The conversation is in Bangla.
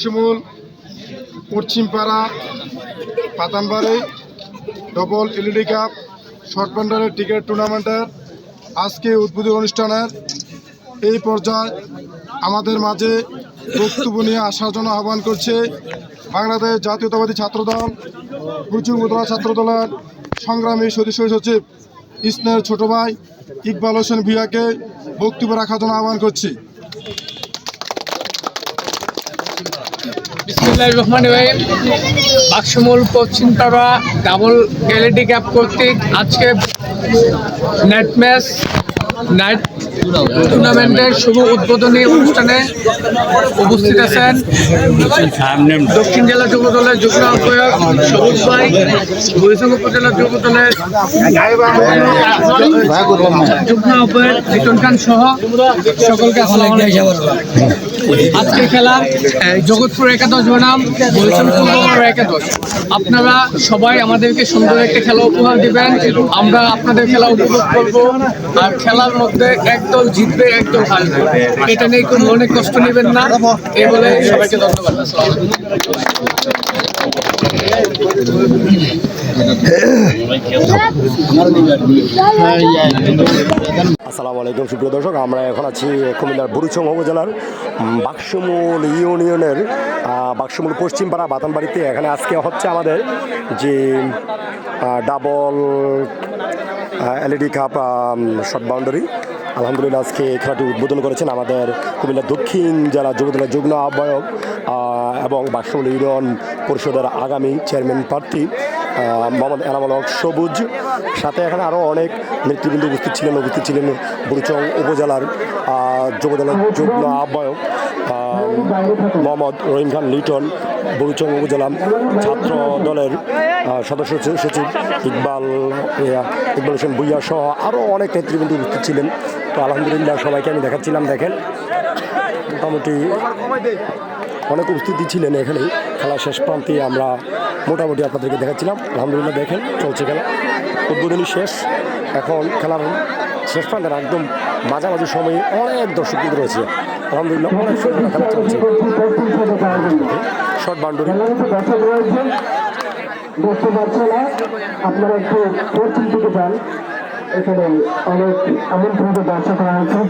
Shimul, Paschimpara, Patanbari, double LED cup, short বান্ডারের ticket টুর্নামেন্টের আজকে উদ্বোধনী অনুষ্ঠানের এই পর্যায়ে আমাদের মাঝে বক্তব্য নিয়ে আসার জন্য আহ্বান করছে বাংলাদেশ জাতীয়তাবাদী ছাত্রদল প্রচুর মুদ্রা ছাত্রদলের সংগ্রামী সদস্য সচিব ইসনের ছোট ভাই, ইকবাল হোসেন ভুইয়াকে বক্তব্য রাখার জন্য আহ্বান করছি। বিসমুল্লাহ রহমান রহিম। বাক্সমূল পশ্চিমপাড়া ডাবল এলইডি ক্যাপ কর্তৃক আজকে নেট ম্যাচ, নাইট টুর্নামেন্টের শুভ উদ্বোধনী অনুষ্ঠানে উপস্থিত আছেন দক্ষিণ জেলা যুব দলের যুগ্ম আহ্বায়ক সবুজ ভাই, বরিশাল উপজেলা যুব দলের যুগ্ম আহ্বায়ক লিটন খান সহ সকলকে আসসালামু আলাইকুম আজকে খেলা জগৎপুর একাদশ বনাম বলছেন একাদশ। আপনারা সবাই আমাদেরকে সুন্দর একটা খেলা উপহার দিবেন। আমরা আপনাদের খেলা উপভোগ করব আর খেলার মধ্যে একদল জিতবে একদল হারবে। এটা নিয়ে কোনো অনেক কষ্ট নেবেন না। এ বলে সবাইকে ধন্যবাদ। আসসালামু আলাইকুম। সুপ্রিয় দর্শক আমরা এখন আছি কুমিল্লার বুরুচং উপজেলার বাক্সমূল ইউনিয়নের বাক্সমুল পশ্চিমপাড়া বাতানবাড়িতে এখানে আজকে হচ্ছে আমাদের যে double LED cup short boundary আলহামদুলিল্লাহ আজকে খেলাটি উদ্বোধন করেছেন আমাদের কুমিল্লা দক্ষিণ জেলা যুবদলের যুগ্ম আহ্বায়ক এবং বাক্সমুল ইউনিয়ন পরিষদের আগামী চেয়ারম্যান প্রার্থী মোহাম্মদ এনামুল হক সবুজ। সাথে এখানে আরও অনেক নেতৃবৃন্দ উপস্থিত ছিলেন উপস্থিত ছিলেন বুড়িচং উপজেলার যুবদলের যুগ্ম আহ্বায়ক। আহ, মোহাম্মদ রহিম খান, লিটন, বুড়িচং উপজেলা ছাত্র দলের সদস্য সচিব- ইকবাল ইকবাল হোসেন ভুইয়া সহ আরও অনেক নেতৃবৃন্দ উপস্থিত ছিলেন। তো আলহামদুলিল্লাহ সবাইকে আমি দেখাচ্ছিলাম, দেখেন। মোটামুটি অনেক উপস্থিতি ছিলেন এখানে। খেলা শেষ প্রান্তে আমরা মোটামুটি আপনাদেরকে দেখাচ্ছিলাম। আলহামদুলিল্লাহ দেখেন, চলছে খেলা। উদ্বোধনী শেষ। এখন খেলার শেষ প্রান্তের একদম মাঝামাঝি সময়ে অনেক দর্শক রয়েছে। আলহামদুলিল্লাহ অনেক সুন্দর খেলা চলছে। Short boundary. দেখতে পাচ্ছে না আপনারা একটু পশ্চিম দিকে যান। এখানে অনেক আমন্ত্রিত দর্শক রয়েছে